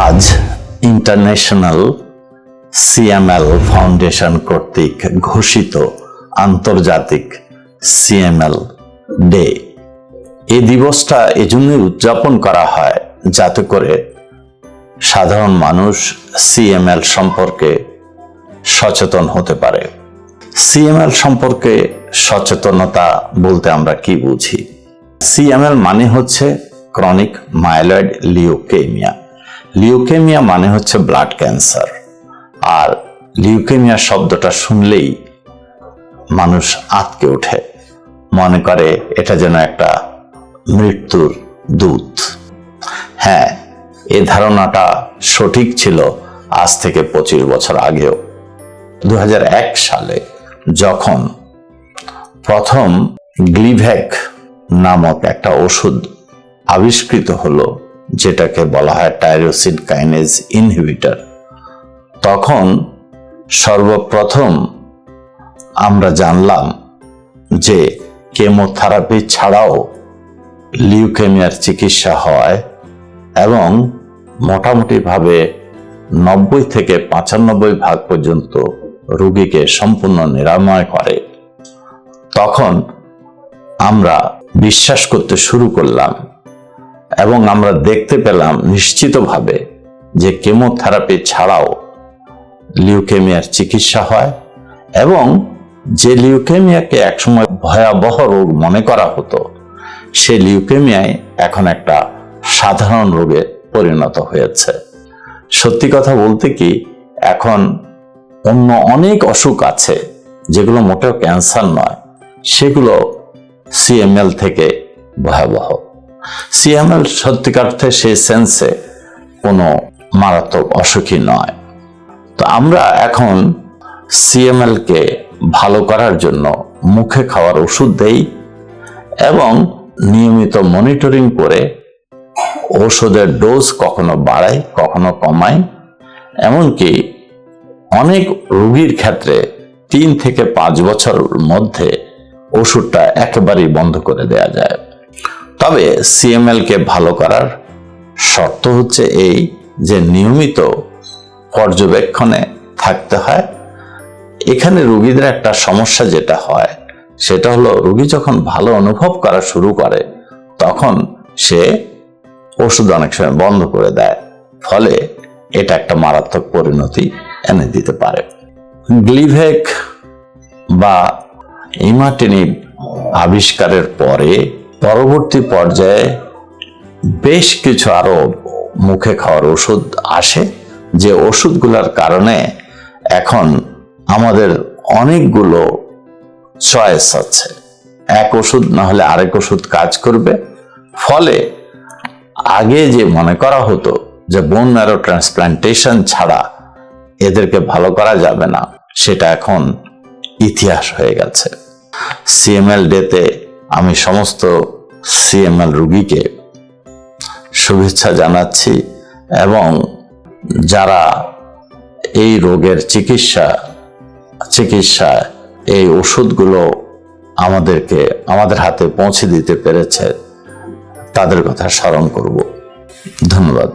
আজ international CML foundation কর্তৃক ঘোষিত আন্তর্জাতিক সিএমএল ডে। এই দিবসটা এজন্যই উদযাপন করা হয় যাতে করে সাধারণ মানুষ সিএমএল সম্পর্কে সচেতন হতে পারে। সিএমএল সম্পর্কে সচেতনতা বলতে আমরা কি বুঝি? সিএমএল মানে হচ্ছে ক্রনিক মাইলয়েড লিওকেমিয়া লিওকেমিয়া মানে হচ্ছে ব্লাড ক্যান্সার। আর লিউকেমিয়া শব্দটা শুনলেই মানুষ আতকে ওঠে। মনে করে এটা যেন একটা মৃত্যুর দূত। হ্যাঁ এ ধারণাটা সঠিক ছিল আজ থেকে পঁচিশ বছর আগেও। দু হাজার এক সালে যখন প্রথম গ্লিভ্যাক নামক একটা ওষুধ আবিষ্কৃত হলো যেটাকে বলা হয় টাইরোসিন কাইনেজ ইনহিবিটর তখন সর্বপ্রথম আমরা জানলাম যে কেমোথেরাপি ছাড়াও লিউকেমিয়ার চিকিৎসা হয় এবং মোটামুটিভাবে নব্বই থেকে পঁচানব্বই ভাগ পর্যন্ত রোগীকে সম্পূর্ণ নিরাময় করে। তখন আমরা বিশ্বাস করতে শুরু করলাম এবং আমরা দেখতে পেলাম নিশ্চিতভাবে যে কেমোথেরাপি ছাড়াও লিউকেমিয়ার চিকিৎসা হয় এবং যে লিউকেমিয়াকে একসময় ভয়াবহ রোগ মনে করা হতো, সে লিউকেমিয়ায় এখন একটা সাধারণ রোগে পরিণত হয়েছে। সত্যি কথা বলতে কি, এখন অন্য অনেক অসুখ আছে যেগুলো মোটেও ক্যান্সার নয়, সেগুলো সিএমএল থেকে ভয়াবহ। সিএমএল সত্যিকার অর্থে সেই সেন্সে কোনো মারাত্মক অসুখী নয়। তো আমরা এখন সিএমএল কে ভালো করার জন্য মুখে খাওয়ার ওষুধ দেই এবং নিয়মিত মনিটরিং করে ওষুধের ডোজ কখনো বাড়াই, কখনো কমাই। এমনকি অনেক রোগীর ক্ষেত্রে তিন থেকে পাঁচ বছর মধ্যে ওষুধটা একেবারেই বন্ধ করে দেয়া যায়। তবে সিএমএল কে ভালো করার শর্ত হচ্ছে এই যে নিয়মিত পর্যবেক্ষণে থাকতে হয়। এখানে রোগীদের একটা সমস্যা যেটা হয়, সেটা হলো রোগী যখন ভালো অনুভব করা শুরু করে, তখন সে ওষুধ অনেক সময় বন্ধ করে দেয়, ফলে এটা একটা মারাত্মক পরিণতি এনে দিতে পারে। গ্লিভেক বা ইমাটিনিব আবিষ্কারের পরে পরবর্তী পর্যায়ে বেশ কিছু আরও মুখে খাওয়ার ওষুধ আসে। যে ওষুধগুলোর কারণে এখন আমাদের অনেকগুলো চয়েস আছে। এক ওষুধ না হলে আরেক ওষুধ কাজ করবে। ফলে আগে যে মনে করা হতো যে বোন ম্যারো ট্রান্সপ্লান্টেশন ছাড়া এদেরকে ভালো করা যাবে না, সেটা এখন ইতিহাস হয়ে গেছে। সিএমএল ডেতে আমি সমস্ত সিএমএল রুগীকে শুভেচ্ছা জানাচ্ছি এবং যারা এই রোগের চিকিৎসা চিকিৎসা এই ওষুধগুলো আমাদেরকে, আমাদের হাতে পৌঁছে দিতে পেরেছে, তাদের কথা স্মরণ করব। ধন্যবাদ।